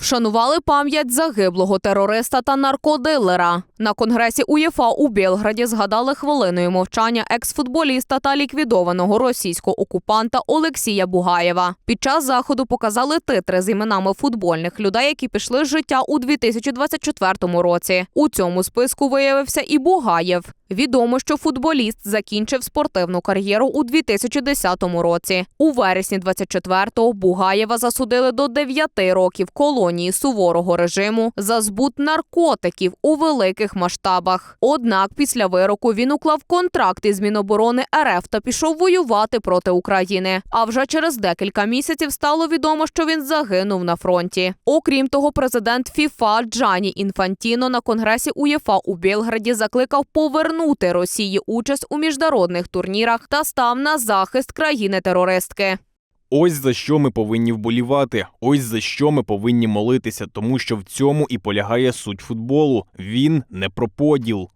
Вшанували пам'ять загиблого терориста та наркодилера. На конгресі УЄФА у Білграді згадали хвилиною мовчання екс-футболіста та ліквідованого російського окупанта Олексія Бугаєва. Під час заходу показали титри з іменами футбольних людей, які пішли з життя у 2024 році. У цьому списку виявився і Бугаєв. Відомо, що футболіст закінчив спортивну кар'єру у 2010 році. У вересні 24-го Бугаєва засудили до 9 років колонії суворого режиму за збут наркотиків у великих масштабах. Однак після вироку він уклав контракт із Міноборони РФ та пішов воювати проти України. А вже через декілька місяців стало відомо, що він загинув на фронті. Окрім того, президент ФІФА Джані Інфантіно на конгресі УЄФА у Білграді закликав повернути Росії участь у міжнародних турнірах та став на захист країни-терористки. Ось за що ми повинні вболівати, ось за що ми повинні молитися, тому що в цьому і полягає суть футболу. Він не про поділ.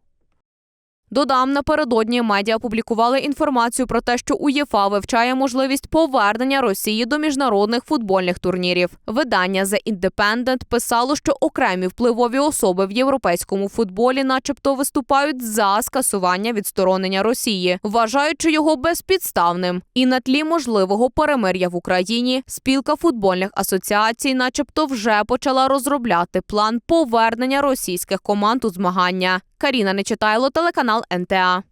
Додам, напередодні медіа публікували інформацію про те, що УЄФА вивчає можливість повернення Росії до міжнародних футбольних турнірів. Видання The Independent писало, що окремі впливові особи в європейському футболі, начебто, виступають за скасування відсторонення Росії, вважаючи його безпідставним. І на тлі можливого перемир'я в Україні спілка футбольних асоціацій, начебто, вже почала розробляти план повернення російських команд у змагання. Каріна Нечитайло, телеканал and their